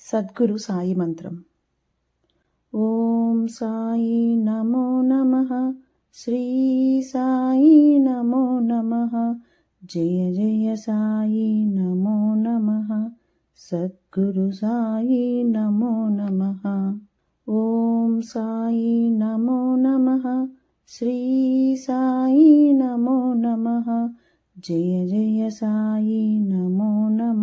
సద్గురు సాయి మంత్రం ఓం సాయి నమో నమ శ్రీ సాయి నమో నమ జయ జయ సాయి నమో నమ సద్గురు సాయి నమో నమ ఓం సాయి నమో నమ శ్రీ సాయి నమో నమ జయ జయ సాయి నమో నమ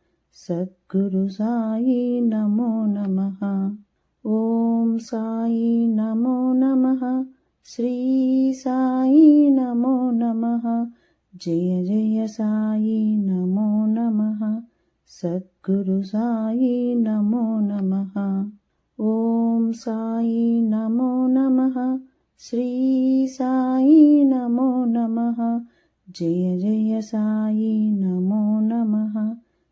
सद्गुरुसाई नमो नमः। ॐ साई नमो नमः। श्री साई नमो नमः। जय जय साई नमो नमः। सद्गुरुसाई नमो नमः। ॐ साई नमो नमः। श्री साई नमो नमः। जय जय साई नमो नमः।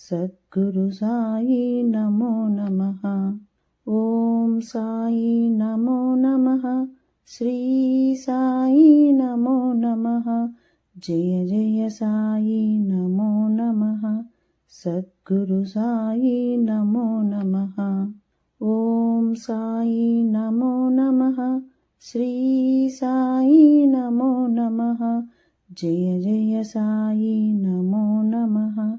सद्गुरुसाई नमो नमः। ॐ सा नमो नमः। श्री साई नमो नमः। जय जय जयसाई नमो नमः। सद्गुरुसाई नमो नमः। ॐ सा नमो नमः। श्री साई नमो नमः। जय जय जयसाई नमो नमः।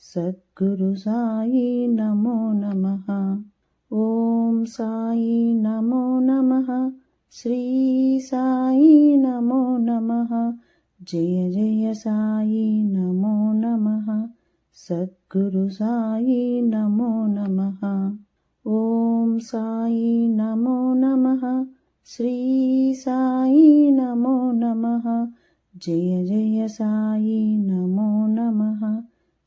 सद्गुरुसाई नमो नमः। ॐ साई नमो नमः। श्री साई नमो नमः। जय जय साई नमो नमः। सद्गुरुसाई नमो नमः। ॐ साई नमो नमः। श्री साई नमो नमः। जय जय साई नमो नमः।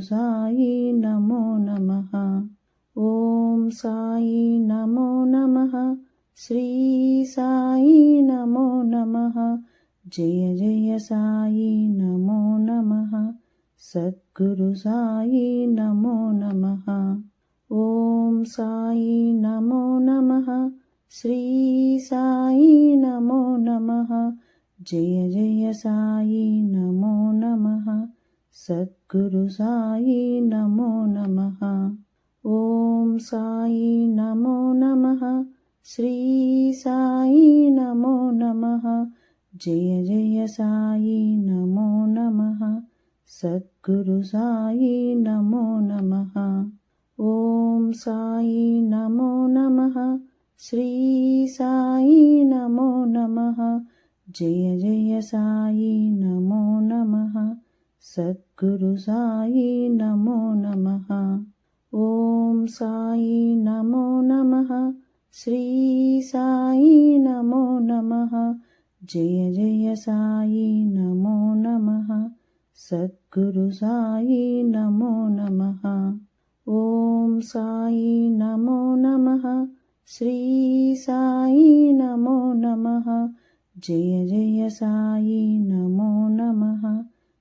साई नमो नमः। ॐ साई नमो नमः। श्री साई नमो नमः। जय जय साई नमो नमः। सद्गुरु साई नमो नमः। ॐ साई नमो नमः। श्री साई नमो नमः। जय जय साई नमो नमः सद्गुरु साई नमो नमः। ॐ साई नमो नमः। श्री साई नमो नमः। जय जय साई नमो नमः। सद्गुरु साई नमो नमः। ॐ साई नमो नमः। श्री साई नमो नमः। जय जय साई नमो नमः सद्गुरु साई नमो नमः। ॐ साई नमो नमः। श्री साई नमो नमः। जय जय साई नमो नमः। सद्गुरु साई नमो नमः। ॐ साई नमो नमः। श्री साई नमो नमः। जय जय साई नमो नमः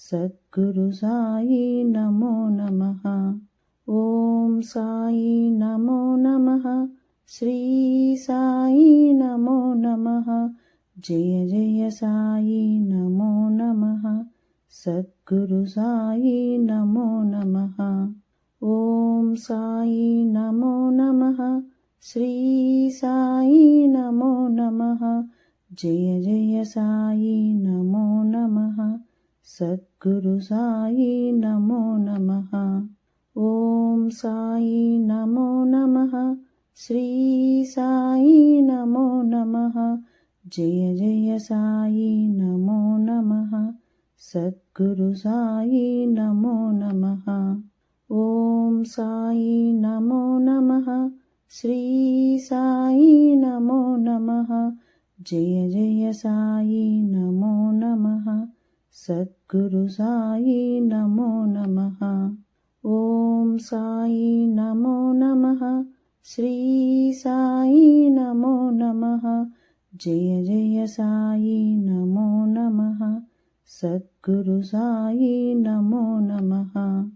सद्गुरु साई नमो नमः। ॐ साई नमो नमः। श्री साई नमो नमः। जय जय साई नमो नमः। सद्गुरु साई नमो नमः। ॐ साई नमो नमः। श्री साई नमो नमः। जय जय साई नमो नमः सद्गुरु साई नमो नमः। ॐ साई नमो नमः। श्री साई नमो नमः। जय जय साई नमो नमः। सद्गुरु साई नमो नमः। ॐ साई नमो नमः। श्री साई नमो नमः। जय जय साई नमो नमः सद्गुरुसाई नमो नमः। ॐ साई नमो नमः। श्री साई नमो नमः। जय जय साई नमो नमः। सद्गुरुसाई नमो नमः।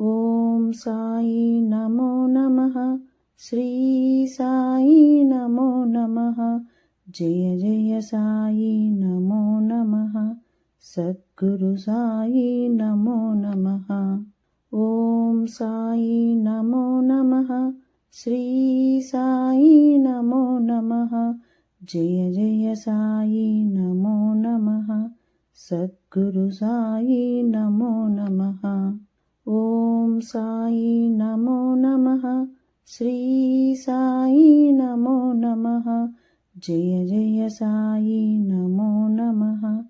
ॐ साई नमो नमः। श्री साई नमो नमः। जय जय साई नमो नमः। सद्गुरुसाई नमो नमः। ॐ साई नमो नमः। श्री साई नमो नमः। जय जय साई नमो नमः। सद्गुरुसाई नमो नमः। ॐ साई नमो नमः। श्री साई नमो नमः। जय जय साई नमो नमः।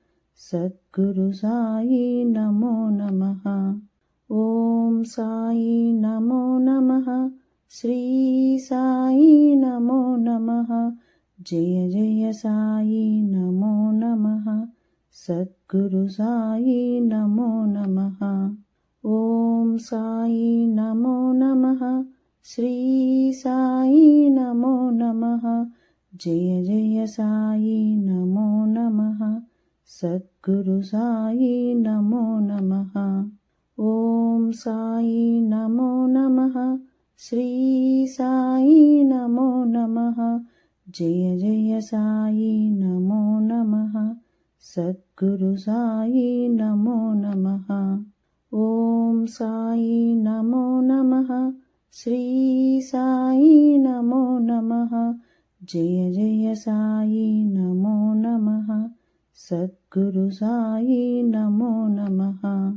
सद्गुरुसाई नमो नमः। ॐ सा नमो नमः। श्री साई नमो नमः। जय जय जयसा नमो नमः। सद्गुरुसाई नमो नमः। ॐ सा नमो नमः। श्री साई नमो नमः। जय जय साई नमो नमः। सद्गुरुसाई नमो नमः। ॐ सा नमो नमः। श्री साई नमो नमः। जय जय जयसाई नमो नमः। सद्गुरुसाई नमो नमः। ॐ सा नमो नमः। श्री साई नमो नमः। जय जय जयसाई नमो नमः। सद्गुरुसाई नमो नमः।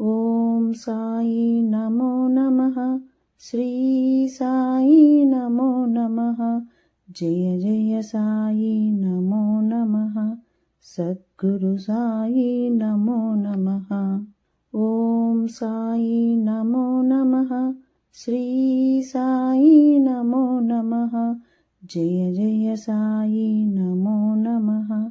ॐ साई नमो नमः। श्री साई नमो नमः। जय जय साई नमो नमः। सद्गुरुसाई नमो नमः। ॐ साई नमो नमः। श्री साई नमो नमः। जय जयसाई नमो नमः।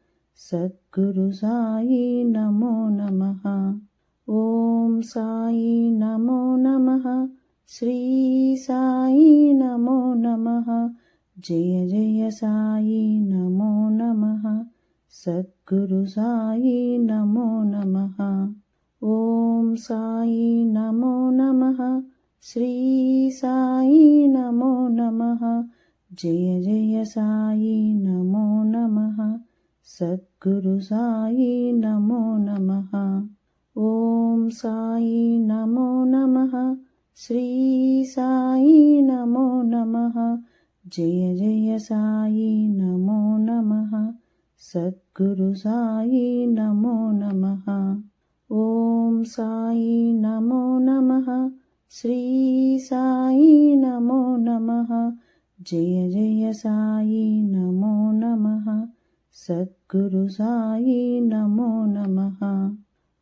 सद्गुरुसाई नमो नमः। ॐ सा नमो नमः। श्री साई नमो नमः। जय जय जयसा नमो नमः। सद्गुरुसाई नमो नमः। ॐ सा नमो नमः। श्री साई नमो नमः। जय जय साई नमो नमः। सद्गुरुसाई नमो नमः। ॐ साई नमो नमः। श्री साई नमो नमः। जय जय साई नमो नमः। सद्गुरुसाई नमो नमः। ॐ साई नमो नमः। श्री साई नमो नमः। जय जयसाई नमो नमः। सद्गुरुसाई नमो नमः।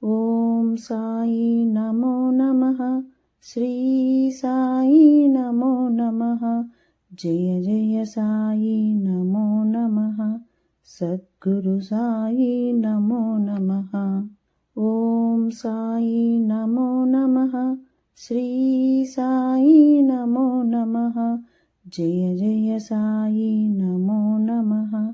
ॐ साई नमो नमः। श्री साई नमो नमः। जय जय साई नमो नमः। सद्गुरुसाई नमो नमः। ॐ साई नमो नमः। श्री साई नमो नमः। जय जय साई नमो नमः।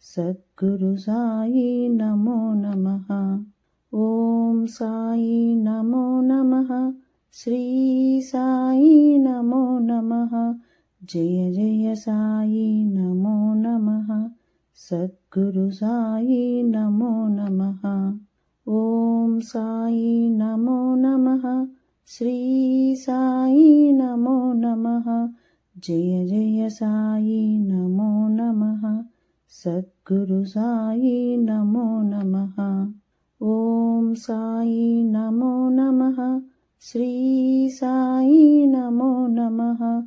सद्गुरुसाई नमो नमः। ॐ साई नमो नमः। श्री साई नमो नमः। जय जय साई नमो नमः। सद्गुरुसाई नमो नमः। ॐ साई नमो नमः। श्री साई नमो नमः। जय जयसाई नमो नमः। सद्गुरुसाई नमो नमः। ॐ साई नमो नमः। श्री साई नमो नमः।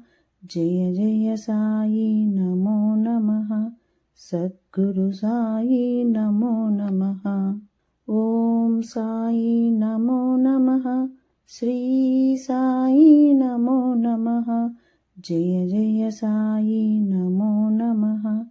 जय जय साई नमो नमः। सद्गुरुसाई नमो नमः। ॐ साई नमो नमः। श्री साई नमो नमः। जय जय साई नमो नमः।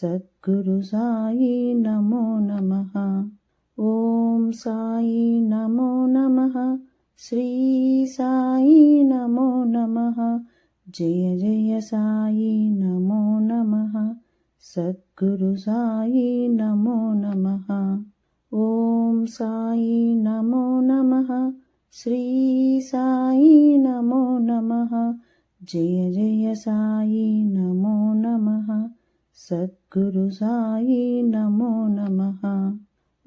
सद्गुरुसाई नमो नमः। ॐ साई नमो नमः। श्री साई नमो नमः। जय जय साई नमो नमः। सद्गुरुसाई नमो नमः। ॐ साई नमो नमः। श्री साई नमो नमः। जय जय साई नमो नमः। सद्गुरुसाई नमो नमः।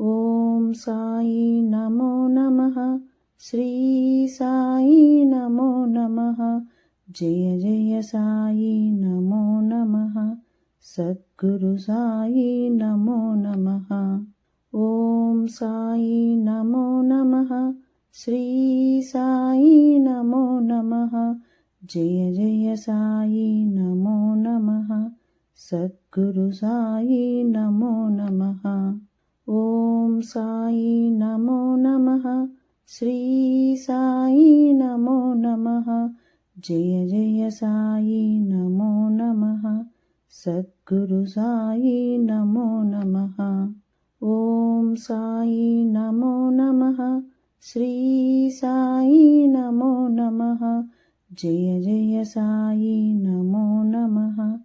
ॐ साई नमो नमः। श्री साई नमो नमः। जय जय साई नमो नमः। सद्गुरुसाई नमो नमः। ॐ साई नमो नमः। श्री साई नमो नमः। जय जय साई नमो नमः। सद्गुरुसाई नमो नमः। ॐ साई नमो नमः। श्री साई नमो नमः। जय जय साई नमो नमः। सद्गुरुसाई नमो नमः। ॐ साई नमो नमः। श्री साई नमो नमः। जय जय साई नमो नमः।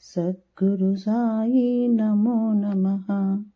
सद्गुरुसाई नमो नमः।